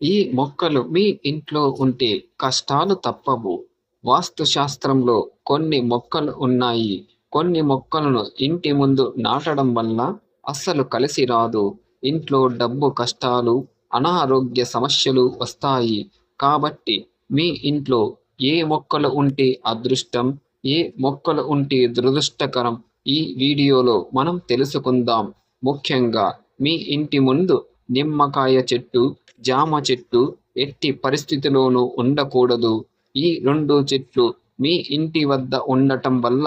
ఈ మొక్కలు మీ ఇంట్లో ఉంటే కష్టాలు తప్పవు. వాస్తు శాస్త్రంలో కొన్ని మొక్కలు ఉన్నాయి. కొన్ని మొక్కలను ఇంటి ముందు నాటడం వల్ల అస్సలు కలిసి రాదు. ఇంట్లో డబ్బు కష్టాలు అనారోగ్య సమస్యలు వస్తాయి. కాబట్టి మీ ఇంట్లో ఏ మొక్కలు ఉంటే అదృష్టం ఏ మొక్కలు ఉంటే దురదృష్టకరం ఈ వీడియోలో మనం తెలుసుకుందాం. ముఖ్యంగా మీ ఇంటి ముందు నిమ్మకాయ చెట్టు జామ చెట్టు ఎట్టి పరిస్థితిలోనూ ఉండకూడదు. ఈ రెండు చెట్లు మీ ఇంటి వద్ద ఉండటం వల్ల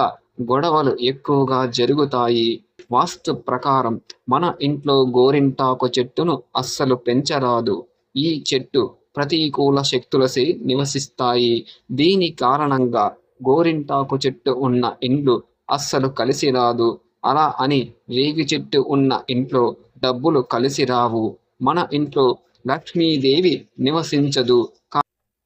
గొడవలు ఎక్కువగా జరుగుతాయి. వాస్తు ప్రకారం మన ఇంట్లో గోరింటాకు చెట్టును అస్సలు పెంచరాదు. ఈ చెట్టు ప్రతికూల శక్తులసే నివసిస్తాయి. దీని కారణంగా గోరింటాకు చెట్టు ఉన్న ఇండ్లు అస్సలు కలిసి రాదు. అలా అని రేగి చెట్టు ఉన్న ఇంట్లో డబ్బులు కలిసి రావు. మన ఇంట్లో లక్ష్మీదేవి నివసించదు.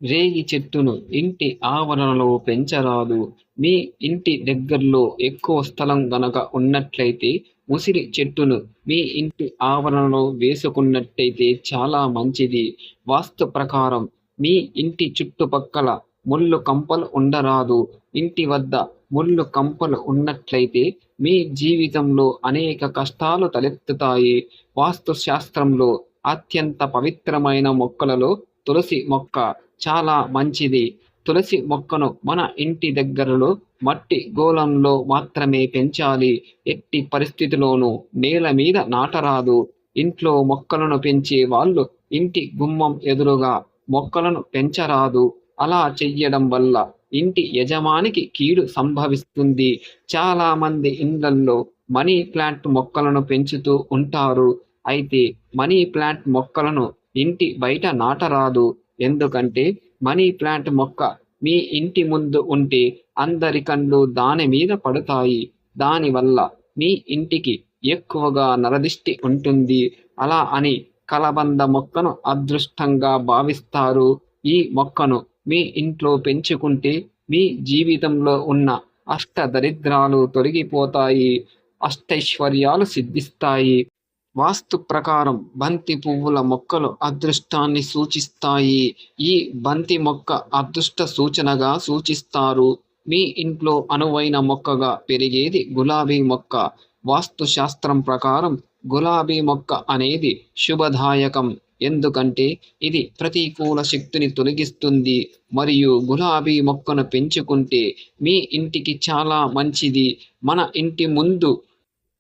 రేగి చెట్టును ఇంటి ఆవరణలో పెంచరాదు. మీ ఇంటి దగ్గరలో ఎక్కువ స్థలం గనక ఉన్నట్లయితే ముసిరి చెట్టును మీ ఇంటి ఆవరణలో వేసుకున్నట్టయితే చాలా మంచిది. వాస్తు ప్రకారం మీ ఇంటి చుట్టుపక్కల ముళ్ళు కంపలు ఉండరాదు. ఇంటి వద్ద ముళ్ళు కంపలు ఉన్నట్లయితే మీ జీవితంలో అనేక కష్టాలు తలెత్తుతాయి. వాస్తు శాస్త్రంలో అత్యంత పవిత్రమైన మొక్కలలో తులసి మొక్క చాలా మంచిది. తులసి మొక్కను మన ఇంటి దగ్గరలో మట్టి గోళంలో మాత్రమే పెంచాలి. ఎట్టి పరిస్థితిలోనూ నేల మీద నాటరాదు. ఇంట్లో మొక్కలను పెంచే వాళ్ళు ఇంటి గుమ్మం ఎదురుగా మొక్కలను పెంచరాదు. అలా చెయ్యడం వల్ల ఇంటి యజమానికి కీడు సంభవిస్తుంది. చాలా మంది ఇండ్లల్లో మనీ ప్లాంట్ మొక్కలను పెంచుతూ ఉంటారు. అయితే మనీ ప్లాంట్ మొక్కలను ఇంటి బయట నాటరాదు. ఎందుకంటే మనీ ప్లాంట్ మొక్క మీ ఇంటి ముందు ఉంటే అందరి కళ్ళు దాని మీద పడతాయి. దానివల్ల మీ ఇంటికి ఎక్కువగా నరదిష్టి ఉంటుంది. అలా అని కలబంద మొక్కను అదృష్టంగా భావిస్తారు. ఈ మొక్కను మీ ఇంట్లో పెంచుకుంటే మీ జీవితంలో ఉన్న అష్ట దరిద్రాలు తొలగిపోతాయి అష్టైశ్వర్యాలు సిద్ధిస్తాయి. వాస్తు ప్రకారం బంతి పువ్వుల మొక్కలు అదృష్టాన్ని సూచిస్తాయి. ఈ బంతి మొక్క అదృష్ట సూచనగా సూచిస్తారు. మీ ఇంట్లో అనువైన మొక్కగా పెరిగేది గులాబీ మొక్క. వాస్తు శాస్త్రం ప్రకారం గులాబీ మొక్క అనేది శుభదాయకం. ఎందుకంటే ఇది ప్రతికూల శక్తిని తొలగిస్తుంది మరియు గులాబీ మొక్కను పెంచుకుంటే మీ ఇంటికి చాలా మంచిది. మన ఇంటి ముందు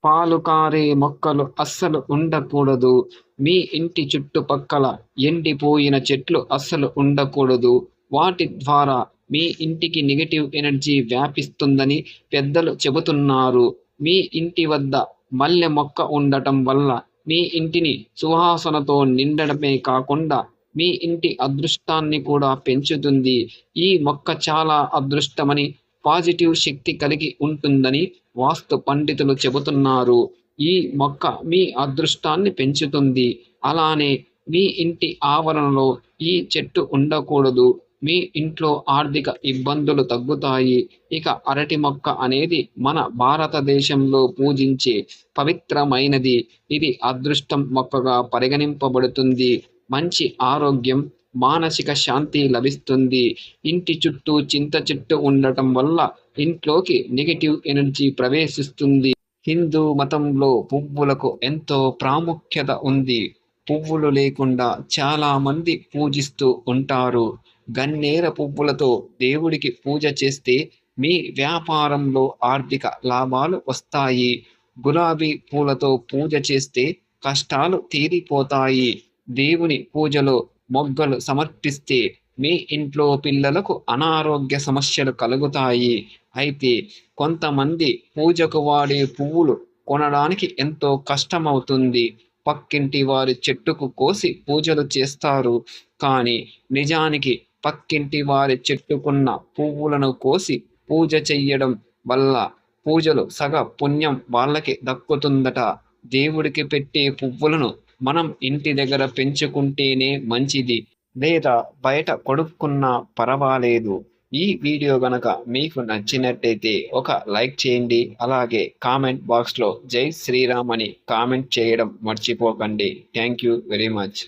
పాలు కారే మొక్కలు అస్సలు ఉండకూడదు. మీ ఇంటి చుట్టుపక్కల ఎండిపోయిన చెట్లు అస్సలు ఉండకూడదు. వాటి ద్వారా మీ ఇంటికి నెగటివ్ ఎనర్జీ వ్యాపిస్తుందని పెద్దలు చెబుతున్నారు. మీ ఇంటి వద్ద మల్లె మొక్క ఉండటం వల్ల మీ ఇంటిని సువాసనతో నిండడమే కాకుండా మీ ఇంటి అదృష్టాన్ని కూడా పెంచుతుంది. ఈ మొక్క చాలా అదృష్టమని పాజిటివ్ శక్తి కలిగి ఉంటుందని వాస్తు పండితులు చెబుతున్నారు. ఈ మొక్క మీ అదృష్టాన్ని పెంచుతుంది. అలానే మీ ఇంటి ఆవరణలో ఈ చెట్టు ఉండకూడదు. మీ ఇంట్లో ఆర్థిక ఇబ్బందులు తగ్గుతాయి. ఇక అరటి మొక్క అనేది మన భారతదేశంలో పూజించే పవిత్రమైనది. ఇది అదృష్టం మొక్కగా పరిగణింపబడుతుంది. మంచి ఆరోగ్యం మానసిక శాంతి లభిస్తుంది. ఇంటి చుట్టూ చింత చెట్టు ఉండటం వల్ల ఇంట్లోకి నెగటివ్ ఎనర్జీ ప్రవేశిస్తుంది. హిందూ మతంలో పువ్వులకు ఎంతో ప్రాముఖ్యత ఉంది. పువ్వులు లేకుండా చాలామంది పూజిస్తూ ఉంటారు. గన్నేర పువ్వులతో దేవుడికి పూజ చేస్తే మీ వ్యాపారంలో ఆర్థిక లాభాలు వస్తాయి. గులాబీ పూలతో పూజ చేస్తే కష్టాలు తీరిపోతాయి. దేవుని పూజలో మొగ్గలు సమర్పిస్తే మీ ఇంట్లో పిల్లలకు అనారోగ్య సమస్యలు కలుగుతాయి. అయితే కొంతమంది పూజకు వాడే పువ్వులు కొనడానికి ఎంతో కష్టమవుతుంది. పక్కింటి వారి చెట్టుకు కోసి పూజలు చేస్తారు. కానీ నిజానికి పక్కింటి వారి చెట్టుకున్న పువ్వులను కోసి పూజ చెయ్యడం వల్ల పూజలు సగ పుణ్యం వాళ్ళకి దక్కుతుందట. దేవుడికి పెట్టే పువ్వులను మనం ఇంటి దగ్గర పెంచుకుంటేనే మంచిది. లేదా బయట కొడుక్కున్నా పర్వాలేదు. ఈ వీడియో గనక మీకు నచ్చినట్టయితే ఒక లైక్ చేయండి. అలాగే కామెంట్ బాక్స్లో జై శ్రీరామ్ అని కామెంట్ చేయడం మర్చిపోకండి. Thank you very much.